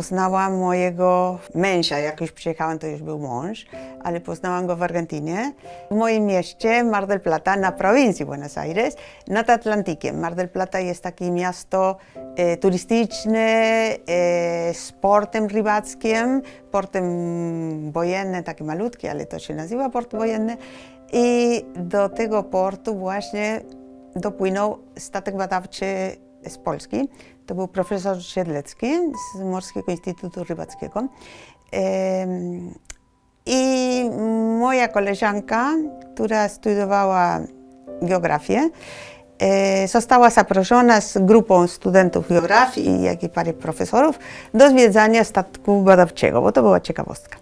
poznałam mojego męża. Jak już przyjechałam, to już był mąż, ale poznałam go w Argentynie. W moim mieście, Mar del Plata, na prowincji Buenos Aires, nad Atlantykiem. Mar del Plata jest takie miasto e, turystyczne, e, z portem rybackim, portem wojennym, takie malutkie, ale to się nazywa port wojenny. I do tego portu właśnie dopłynął statek badawczy z Polski. To był profesor Siedlecki z Morskiego Instytutu Rybackiego. I moja koleżanka, która studiowała geografię, e, została zaproszona z grupą studentów geografii, jak i parę profesorów do zwiedzania statku badawczego, bo to była ciekawostka.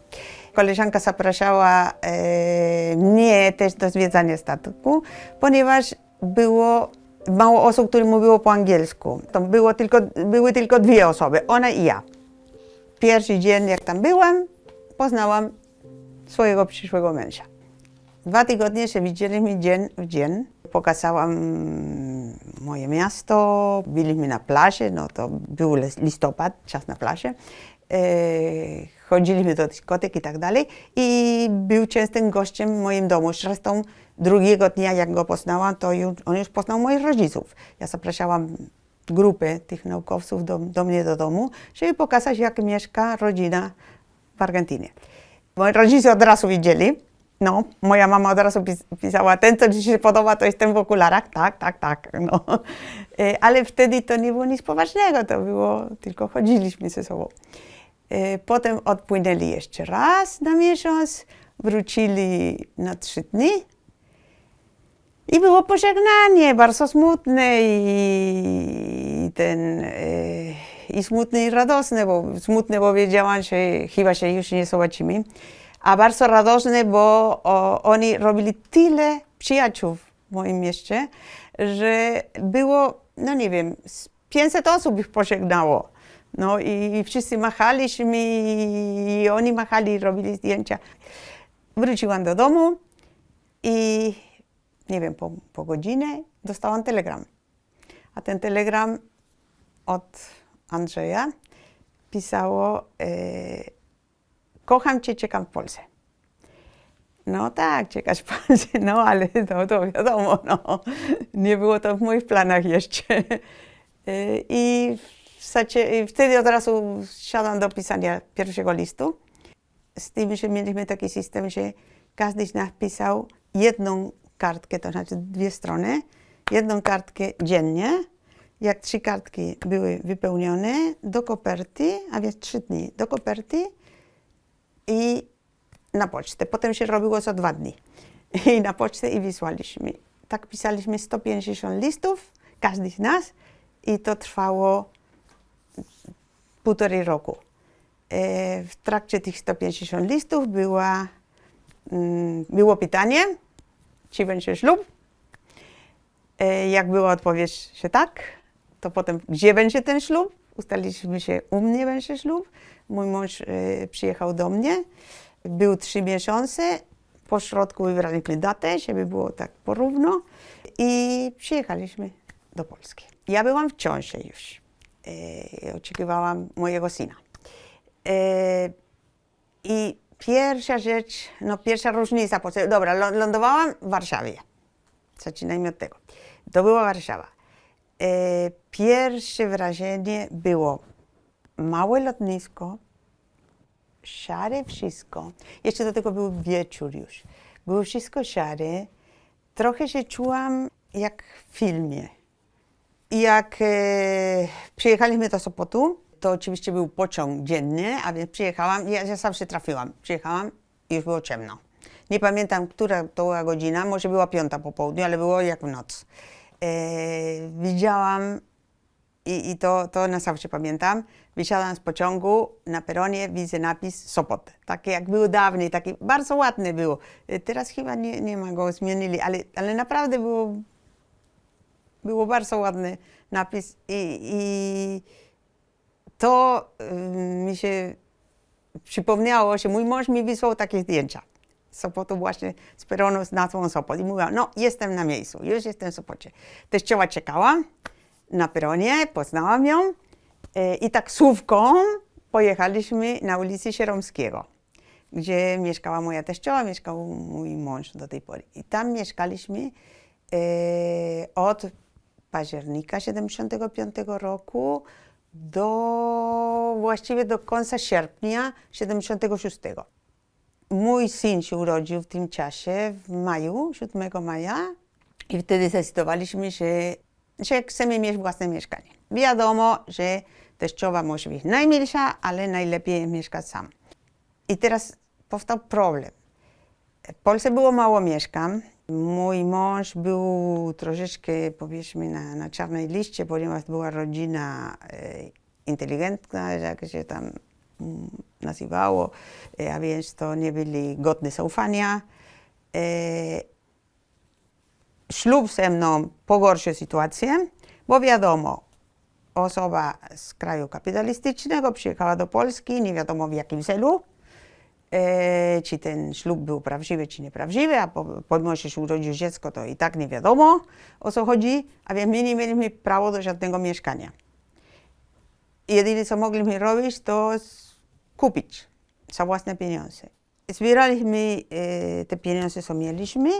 Koleżanka zapraszała e, mnie też do zwiedzania statku, ponieważ było mało osób, które mówiło po angielsku. To było tylko, były tylko dwie osoby, ona i ja. Pierwszy dzień, jak tam byłam, poznałam swojego przyszłego męża. Dwa tygodnie się widzieliśmy dzień w dzień. Pokazałam moje miasto, byliśmy na plaży, no to był lis- listopad, czas na plaży. Chodziliśmy do dyskotek i tak dalej. I był częstym gościem w moim domu. Zresztą drugiego dnia, jak go poznałam, to już, on już poznał moich rodziców. Ja zapraszałam grupę tych naukowców do, do mnie do domu, żeby pokazać, jak mieszka rodzina w Argentynie. Moi rodzice od razu widzieli. No, moja mama od razu pis- pisała, ten, co ci się podoba, to jest ten w okularach. Tak, tak, tak. No. E, Ale wtedy to nie było nic poważnego, to było, tylko chodziliśmy ze sobą. E, Potem odpłynęli jeszcze raz na miesiąc, wrócili na trzy dni. I było pożegnanie, bardzo smutne i ten, e, i smutne i radosne, bo smutne, bo wiedziałam, że chyba się już nie zobaczymy, a bardzo radosne, bo o, oni robili tyle przyjaciół w moim mieście, że było, no nie wiem, z 500 osób ich pożegnało. No i wszyscy machaliśmy i oni machali robili zdjęcia. Wróciłam do domu i nie wiem, po, po godzinie dostałam telegram. A ten telegram od Andrzeja pisało e, kocham cię, czekam w Polsce. No tak, czekać w Polsce, no ale to, to wiadomo, no. nie było to w moich planach jeszcze. E, I, wtedy od razu siadłam do pisania pierwszego listu. Z tym, że mieliśmy taki system, że każdy z nas pisał jedną kartkę, to znaczy dwie strony, jedną kartkę dziennie. Jak trzy kartki były wypełnione, do koperty, a więc trzy dni, do koperty i na pocztę. Potem się robiło co dwa dni. I na pocztę i wysłaliśmy. Tak pisaliśmy 150 listów, każdy z nas, i to trwało półtorej roku. E, W trakcie tych 150 listów była, mm, było pytanie, czy będzie ślub. E, Jak była odpowiedź, że tak, to potem gdzie będzie ten ślub? Ustaliliśmy się, u mnie będzie ślub. Mój mąż e, przyjechał do mnie. Był trzy miesiące. Po środku wybraliśmy datę, żeby było tak porówno. I przyjechaliśmy do Polski. Ja byłam w ciąży już. E, oczekiwałam mojego syna. E, I pierwsza rzecz, no pierwsza różnica, dobra, lą- lądowałam w Warszawie. Zaczynajmy od tego. To była Warszawa. E, pierwsze wrażenie było małe lotnisko, szare wszystko. Jeszcze do tego był wieczór już. Było wszystko szare. Trochę się czułam jak w filmie. I Jak e, przyjechaliśmy do Sopotu, to oczywiście był pociąg dziennie, a więc przyjechałam, ja, ja zawsze trafiłam. Przyjechałam i już było ciemno. Nie pamiętam, która to była godzina, może była piąta po południu, ale było jak w noc. E, widziałam i, i to, to na zawsze pamiętam. Wysiadłam z pociągu, na peronie widzę napis Sopot. Takie jak był dawniej, taki bardzo ładny był. E, Teraz chyba nie, nie ma go, zmienili, ale, ale naprawdę było, było bardzo ładny napis i, i to y, mi się przypomniało, że mój mąż mi wysłał takie zdjęcia. Z Sopotu właśnie z peronu z nazwą Sopot. I mówiła, no jestem na miejscu, już jestem w Sopocie. Teściowa czekała na peronie, poznałam ją e, i taksówką pojechaliśmy na ulicy Sieromskiego, gdzie mieszkała moja teściowa, mieszkał mój mąż do tej pory. I tam mieszkaliśmy e, od października 75 roku do właściwie do końca sierpnia 76. Mój syn się urodził w tym czasie, w maju, 7 maja, i wtedy zdecydowaliśmy, że, że chcemy mieć własne mieszkanie. Wiadomo, że teściowa może być najmilsza, ale najlepiej mieszkać sam. I teraz powstał problem. W Polsce było mało mieszkań. Mój mąż był troszeczkę, powiedzmy, na, na czarnej liście, ponieważ była rodzina e, inteligentna, jak się tam mm, nazywało, e, a więc to nie byli godni zaufania. E, ślub ze mną pogorszył sytuację, bo wiadomo, osoba z kraju kapitalistycznego przyjechała do Polski, nie wiadomo w jakim celu, czy ten ślub był prawdziwy, czy nieprawdziwy, a po, pomimo, że się urodził dziecko, to i tak nie wiadomo o co chodzi, a więc my nie mieliśmy prawa do żadnego mieszkania. Jedyne co mogliśmy robić, to kupić za własne pieniądze. Zbieraliśmy e, te pieniądze, co mieliśmy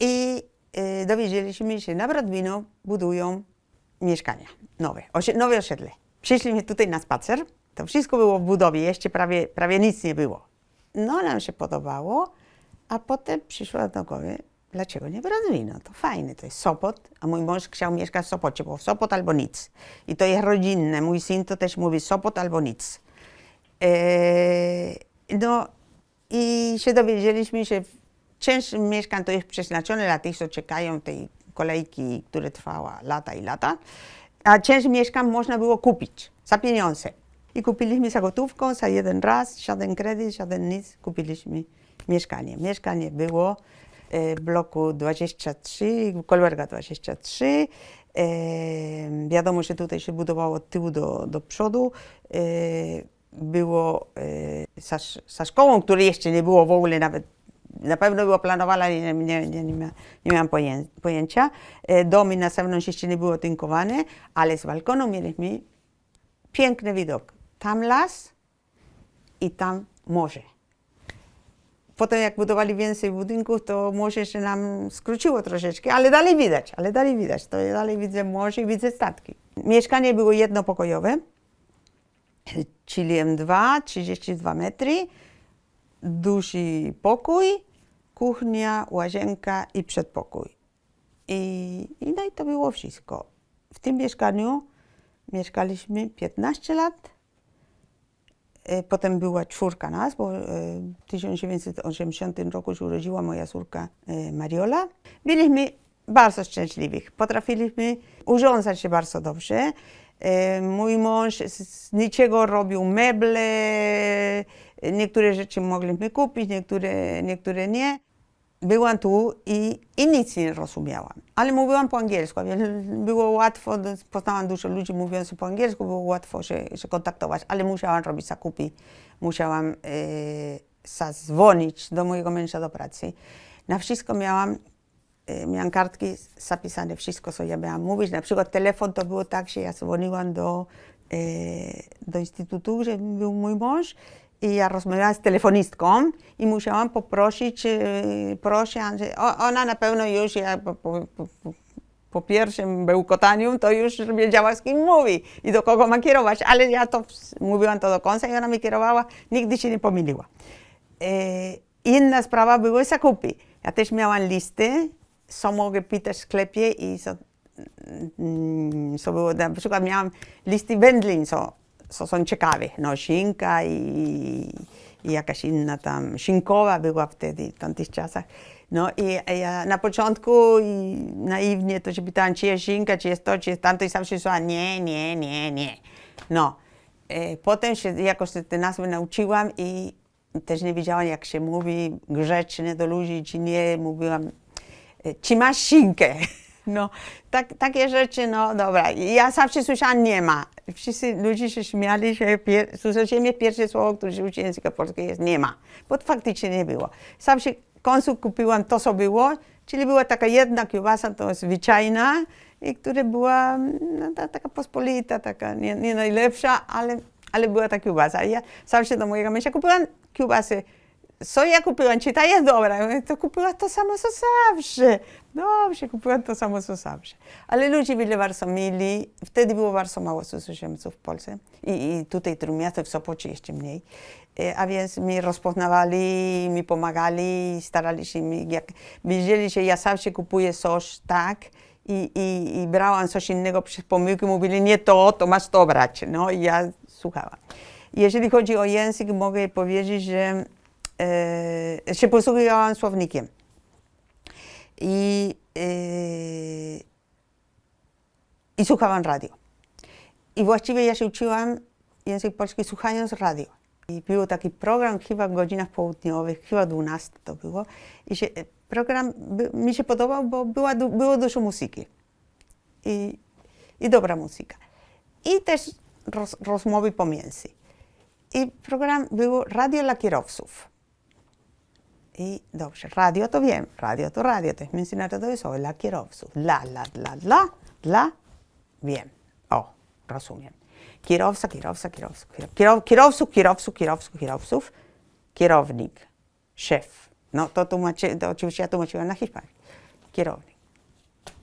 i e, dowiedzieliśmy się, na Bradwino budują mieszkania nowe, nowe osiedle. Przyszliśmy tutaj na spacer, to wszystko było w budowie, jeszcze prawie, prawie nic nie było. No nam się podobało, a potem przyszło do głowy, dlaczego nie Bradwino? To fajne, to jest Sopot, a mój mąż chciał mieszkać w Sopocie, bo Sopot albo nic. I to jest rodzinne, mój syn to też mówi Sopot albo nic. Eee, no i się dowiedzieliśmy, że część mieszkań to jest przeznaczone dla tych, co czekają tej kolejki, która trwała lata i lata, a część mieszkań można było kupić za pieniądze. I kupiliśmy za gotówką, za jeden raz, żaden kredyt, żaden nic, kupiliśmy mieszkanie. Mieszkanie było e, w bloku 23, Kolberga 23. E, wiadomo, że tutaj się budowało od tyłu do, do przodu. E, było e, za, szkołą, której jeszcze nie było w ogóle nawet na pewno była planowana, nie, nie, nie, nie, nie miałam poję, pojęcia. E, Domy na zewnątrz jeszcze nie były tynkowane, ale z balkonu mieliśmy piękny widok. Tam las i tam morze. Potem jak budowali więcej budynków, to morze się nam skróciło troszeczkę, ale dalej widać, ale dalej widać. To dalej widzę morze i widzę statki. Mieszkanie było jednopokojowe, czyli M2, 32 metry, duży pokój, kuchnia, łazienka i przedpokój. I, i no i to było wszystko. W tym mieszkaniu mieszkaliśmy 15 lat. E, Potem była czwórka nas, bo e, w 1980 roku się urodziła moja córka e, Mariola. Byliśmy bardzo szczęśliwi. Potrafiliśmy urządzać się bardzo dobrze. Mój mąż z niczego robił meble, niektóre rzeczy mogliśmy kupić, niektóre, niektóre nie. Byłam tu i, i nic nie rozumiałam, ale mówiłam po angielsku, więc było łatwo, poznałam dużo ludzi mówiących po angielsku, było łatwo się, się kontaktować, ale musiałam robić zakupy, musiałam e, zadzwonić do mojego męża do pracy. Na wszystko miałam, e, miałam kartki zapisane, wszystko co ja miałam mówić, na przykład telefon to było tak, że ja dzwoniłam do, e, do instytutu, gdzie był mój mąż i ja rozmawiałam z telefonistką i musiałam poprosić, Andrzej, o, ona na pewno już, ja po, po, po, po- pierwszym bełkotaniu to już wiedziała z kim mówi i do kogo ma kierować, ale ja to mówiłam to do końca i ona mi kierowała, nigdy się nie pomyliła. E, inna sprawa były zakupy. Ja też miałam listy, co mogę pytać w sklepie i co, mm, co było, na przykład miałam listy wędlin, co są ciekawe, no szynka i, i jakaś inna tam, szynkowa była wtedy, w tamtych czasach. No i ja na początku i naiwnie to się pytałam, czy jest szynka, czy jest to, czy jest tamto i sam się słuchała, nie, nie, nie, nie. No, e, potem się jakoś te nazwy nauczyłam i też nie wiedziałam, jak się mówi grzecznie do ludzi, czy nie. Mówiłam, e, czy masz szynkę? No, tak, takie rzeczy, no dobra. Ja zawsze słyszałam nie ma. Wszyscy ludzie się śmiali, że pier- pierwsze słowo, które się uczy języka polskiego jest nie ma. Bo faktycznie nie było. Zawsze w końcu kupiłam to, co było, czyli była taka jedna kiełbasa, to zwyczajna, i która była no, ta, taka pospolita, taka nie, nie najlepsza, ale, ale była ta kiełbasa. Ja zawsze do mojego męża kupiłam kiełbasy. Co ja kupiłam? Czy ta jest dobra? Ja mówię, to kupiła to samo, co zawsze. Dobrze, kupiłam to samo, co zawsze. Ale ludzie byli bardzo mili. Wtedy było bardzo mało cudzoziemców w Polsce. I, i tutaj Trójmiasto, w Sopocie jeszcze mniej. E, A więc mi rozpoznawali, mi pomagali, starali się mi, jak że ja zawsze kupuję coś tak i, i, i brałam coś innego przez pomyłki, mówili nie to, to masz to brać. No i ja słuchałam. Jeżeli chodzi o język, mogę powiedzieć, że się posługiwałam słownikiem. I, e, I słuchałam radio. I właściwie ja się uczyłam język polski słuchając radio. I był taki program chyba w godzinach południowych, chyba 12 to było. I się, program by, mi się podobał, bo była, było dużo muzyki. I, i dobra muzyka. I też roz, rozmowy pomiędzy. I program było Radio dla kierowców. I dobrze, radio to wiem, radio to radio, to jest międzynarodowe słowo dla kierowców. Dla, dla, dla, dla, dla, wiem. O, rozumiem. Kierowca, kierowca, kierowca, kierow, kierowców, kierowców, kierowców, kierowców, kierownik, szef. No to, tłumaczy, to oczywiście ja tłumaczyłam na hiszpański. Kierownik.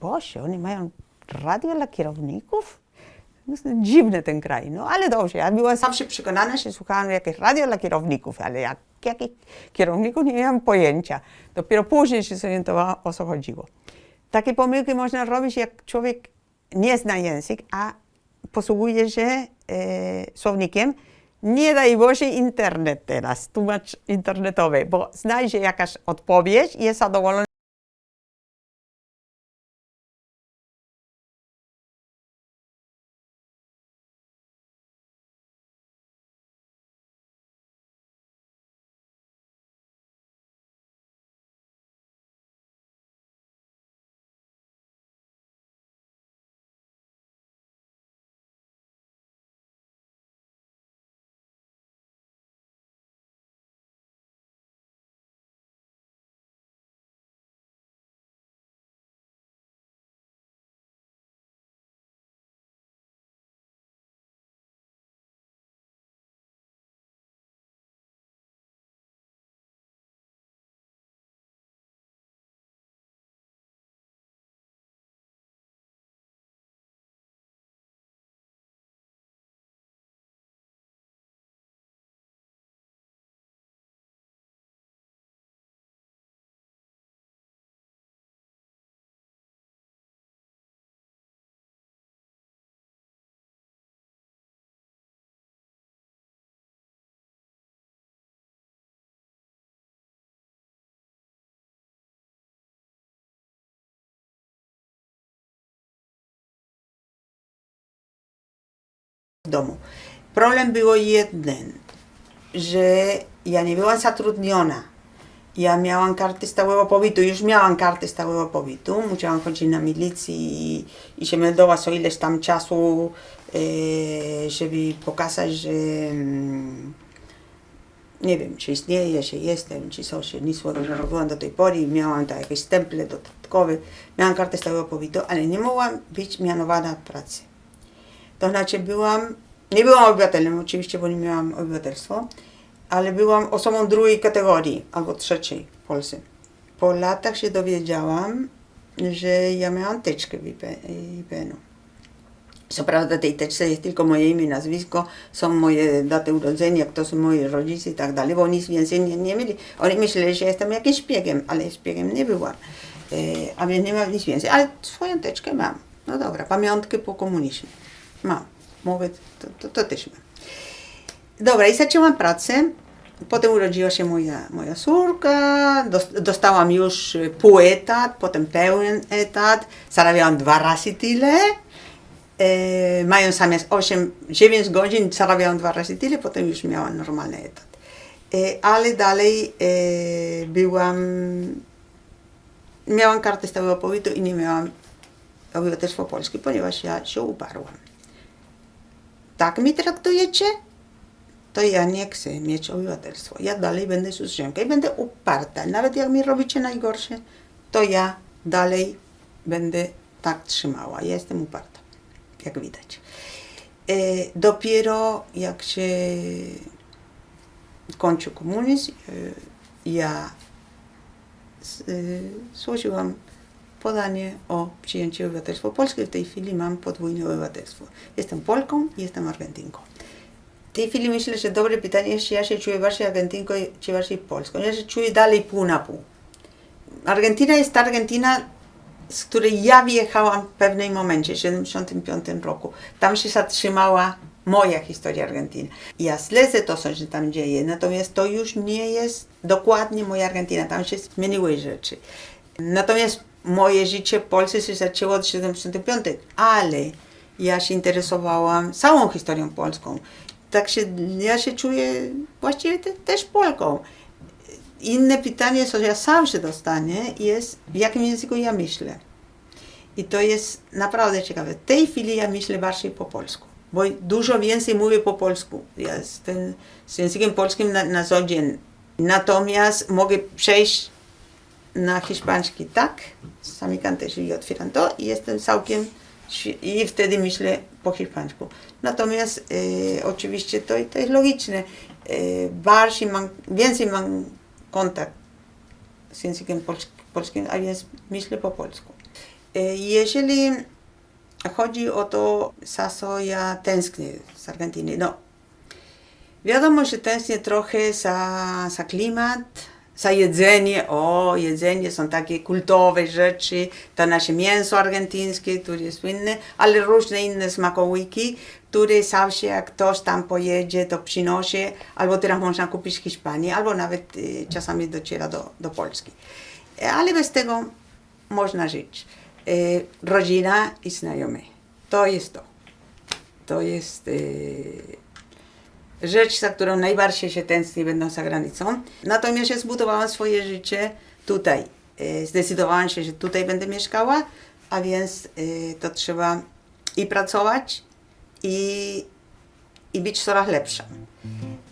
Boże, oni mają radio dla kierowników? Dziwny ten kraj, no ale dobrze, ja byłam zawsze przekonana, że słuchałam jakieś radio dla kierowników, ale jak, jakich kierowników nie miałam pojęcia. Dopiero później się zorientowałam, o co chodziło. Takie pomyłki można robić, jak człowiek nie zna język, a posługuje się e, słownikiem. Nie daj Boże internet teraz, tłumacz internetowy, bo znajdzie jakaś odpowiedź i jest zadowolony. W domu. Problem było jeden, że ja nie byłam zatrudniona. Ja miałam kartę stałego pobytu, już miałam kartę stałego pobytu, musiałam chodzić na milicję i, i się meldować co ileś tam czasu, e, żeby pokazać, że mm, nie wiem, czy istnieje, czy jestem, czy coś, nic złego nie robiłam do tej pory, miałam jakieś stemple dodatkowe, miałam kartę stałego pobytu, ale nie mogłam być mianowana pracy. To znaczy byłam, nie byłam obywatelem oczywiście, bo nie miałam obywatelstwa, ale byłam osobą drugiej kategorii albo trzeciej w Polsce. Po latach się dowiedziałam, że ja miałam teczkę w IPN-u. Co prawda tej teczce jest tylko moje imię, nazwisko, są moje daty urodzenia, kto są moi rodzice i tak dalej, bo nic więcej nie, nie mieli. Oni myśleli, że jestem jakimś szpiegiem, ale szpiegiem nie byłam. E, a więc nie mam nic więcej, ale swoją teczkę mam. No dobra, pamiątkę po komunizmie. Mam. Mówię, to, to, to też mam. Dobra, i zaczęłam pracę. Potem urodziła się moja, moja córka, dos- dostałam już pół etat, potem pełen etat, zarabiałam dwa razy tyle. E, mając zamiast 8, 9 godzin, zarabiałam dwa razy tyle, potem już miałam normalny etat. E, ale dalej e, byłam, miałam kartę stałego pobytu i nie miałam obywatelstwa polskie, ponieważ ja się uparłam. Tak mi traktujecie? to ja nie chcę mieć obywatelstwa. Ja dalej będę cudzoziemka i będę uparta. Nawet jak mi robicie najgorsze, to ja dalej będę tak trzymała. Ja jestem uparta, jak widać. E, dopiero jak się kończył komunizm, e, ja e, złożyłam podanie o przyjęcie obywatelstwa polskie. W tej chwili mam podwójne obywatelstwo. Jestem Polką i jestem Argentynką. W tej chwili myślę, że dobre pytanie jest, czy ja się czuję bardziej Argentynką, czy bardziej Polską. Ja się czuję dalej pół na pół. Argentyna jest ta Argentyna, z której ja wyjechałam w pewnym momencie, w 75 roku. Tam się zatrzymała moja historia Argentyny. Ja śledzę to, co się tam dzieje, natomiast to już nie jest dokładnie moja Argentyna. Tam się zmieniły rzeczy. Natomiast moje życie w Polsce się zaczęło od 75, ale ja się interesowałam całą historią polską. Tak się, ja się czuję właściwie te, też Polką. Inne pytanie, co ja zawsze dostanę, jest w jakim języku ja myślę. I to jest naprawdę ciekawe. W tej chwili ja myślę bardziej po polsku, bo dużo więcej mówię po polsku. Ja jestem z językiem polskim na, na co dzień. Natomiast mogę przejść na hiszpański tak, zamykam też i otwieram to i jestem całkiem, i wtedy myślę po hiszpańsku. Natomiast e, oczywiście to, to jest logiczne. E, bardziej mam, więcej mam kontakt z językiem pols- polskim, a więc myślę po polsku. E, Jeżeli chodzi o to, za co ja tęsknię z Argentyny, no wiadomo, że tęsknię trochę za, za klimat, za jedzenie. O, jedzenie są takie kultowe rzeczy, to nasze mięso argentyńskie, które jest słynne, ale różne inne smakołyki, które zawsze jak ktoś tam pojedzie, to przynosi, albo teraz można kupić w Hiszpanii, albo nawet y, czasami dociera do, do Polski. Ale bez tego można żyć. E, rodzina i znajomi. To jest to. To jest e, rzecz, za którą najbardziej się tęsknię będąc za granicą. Natomiast ja zbudowałam swoje życie tutaj. E, Zdecydowałam się, że tutaj będę mieszkała, a więc e, to trzeba i pracować, i, i być coraz lepsza.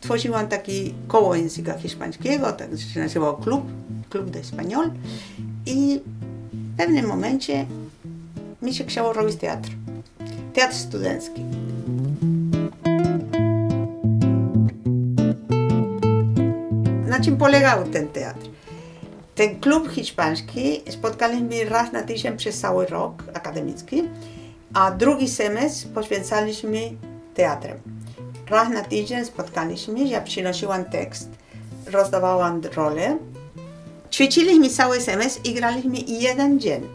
Tworzyłam taki koło języka hiszpańskiego, tak się nazywał klub, klub de español i w pewnym momencie mi się chciało robić teatr. Teatr studencki. Czym polegał ten teatr? Ten klub hiszpański spotkaliśmy raz na tydzień przez cały rok akademicki, a drugi semestr poświęcaliśmy teatrem. Raz na tydzień spotkaliśmy, ja przynosiłam tekst, rozdawałam rolę, ćwiczyliśmy cały semestr i graliśmy jeden dzień.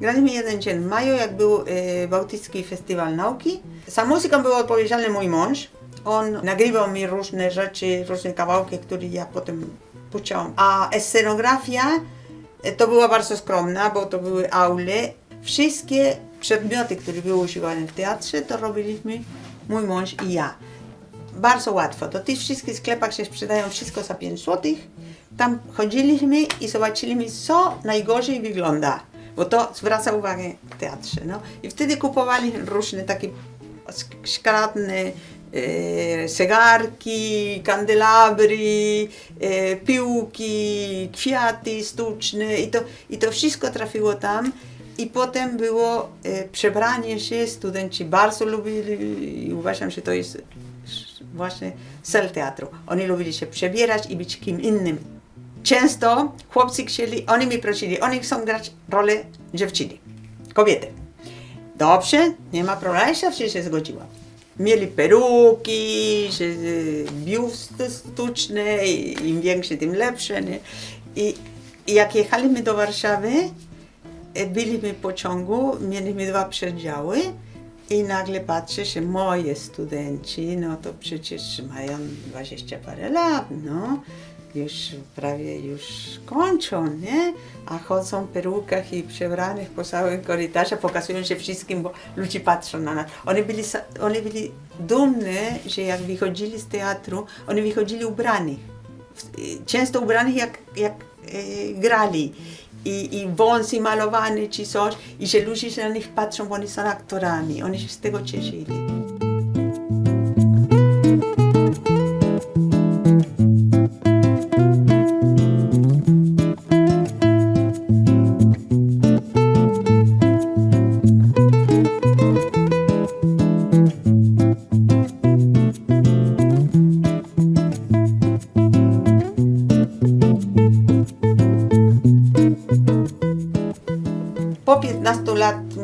Graliśmy jeden dzień w maju, jak był e, Bałtycki Festiwal Nauki. Za muzykę był odpowiedzialny mój mąż. On nagrywał mi różne rzeczy, różne kawałki, które ja potem puszczałam. A scenografia e, to była bardzo skromna, bo to były aule. Wszystkie przedmioty, które były używane w teatrze, to robiliśmy mój mąż i ja. Bardzo łatwo. Do tych wszystkich sklepach się sprzedają wszystko za 5 zł. Tam chodziliśmy i zobaczyliśmy, co najgorzej wygląda, bo to zwraca uwagę w teatrze. No. I wtedy kupowali różne takie szkaradne e, zegarki, kandelabry, e, piłki, kwiaty sztuczne i to, i to wszystko trafiło tam. I potem było e, przebranie się, studenci bardzo lubili i uważam, że to jest właśnie cel teatru. Oni lubili się przebierać i być kim innym. Często chłopcy chcieli, oni mi prosili, oni chcą grać rolę dziewczyny, kobiety. Dobrze, nie ma problemu, ja się zgodziłam. Mieli peruki, że, e, biust sztuczny, i im większe, tym lepsze. Nie? I, jak jechaliśmy do Warszawy, e, byliśmy w pociągu, mieliśmy dwa przedziały i nagle patrzę, że moje studenci, no to przecież mają 20 parę lat, no. Już prawie już kończą, nie? A chodzą w perukach i przebranych po całym korytarzu, pokazują się wszystkim, bo ludzie patrzą na nas. Oni byli, oni byli dumni, że jak wychodzili z teatru, oni wychodzili ubrani. W- Często ubrani jak, jak e, grali. I, I wąsy malowane czy coś. I że ludzie na nich patrzą, bo oni są aktorami. Oni się z tego cieszyli.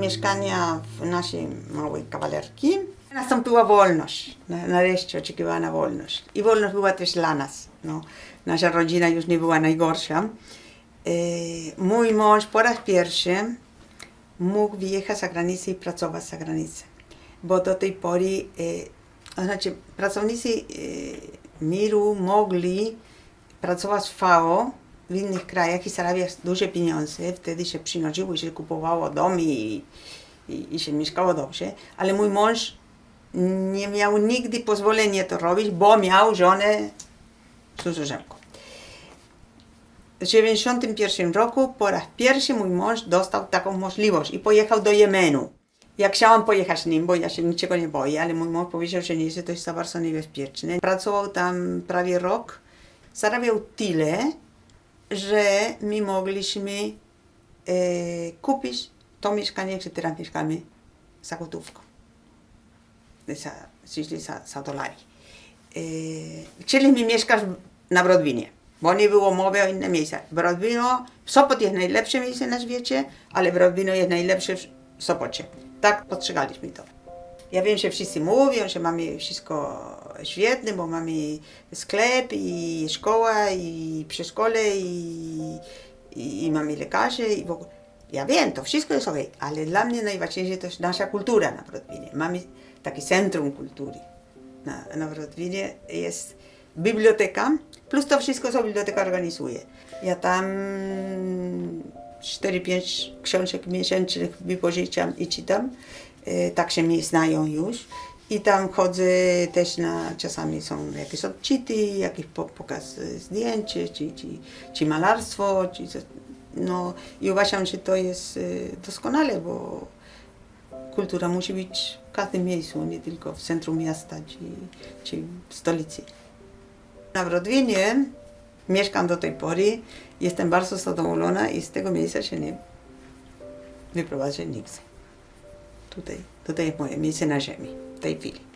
Mieszkania w naszej małej kawalerki. Nastąpiła wolność, Na- nareszcie oczekiwana wolność. I wolność była też dla nas. No, nasza rodzina już nie była najgorsza. E, mój mąż po raz pierwszy mógł wyjechać za granicę i pracować za granicę. Bo do tej pory, e, znaczy pracownicy e, miru mogli pracować w FAO w innych krajach i zarabiać duże pieniądze. Wtedy się przynosiło się kupowało domy i, i, i się mieszkało dobrze. Ale mój mąż nie miał nigdy pozwolenia to robić, bo miał żonę cudzoziemką. W 1991 roku po raz pierwszy mój mąż dostał taką możliwość i pojechał do Jemenu. Ja chciałam pojechać z nim, bo ja się niczego nie boję, ale mój mąż powiedział, że nie, że to jest za bardzo niebezpieczne. Pracował tam prawie rok, zarabiał tyle, że my mogliśmy e, kupić to mieszkanie, gdzie teraz mieszkamy, za gotówką. Za, czyli za, za dolary. E, chcieliśmy mieszkać na Brodwinie, bo nie było mowy o inne miejsca. Brodwino, Sopot jest najlepsze miejsce na świecie, ale Brodwino jest najlepsze w Sopocie. Tak postrzegaliśmy to. Ja wiem, że wszyscy mówią, że mamy wszystko świetne, bo mamy sklep i szkoła i przedszkole i, i, i mamy lekarzy i w ogóle. Ja wiem, to wszystko jest ok, ale dla mnie najważniejsze to jest nasza kultura na Brodwinie. Mamy takie centrum kultury na, na Brodwinie. Jest biblioteka, plus to wszystko, co biblioteka organizuje. Ja tam 4-5 książek miesięcznych wypożyczam i czytam. E, Tak się mnie znają już. I tam chodzę też na, czasami są jakieś odczyty, jakiś po, pokaz e, zdjęć, czy, czy, czy malarstwo, czy, no i uważam, że to jest e, doskonale, bo kultura musi być w każdym miejscu, nie tylko w centrum miasta czy, czy w stolicy. Na Brodwinie mieszkam do tej pory, jestem bardzo zadowolona i z tego miejsca się nie wyprowadzę nigdy. Tutaj, tutaj moje miejsce na ziemi w tej chwili.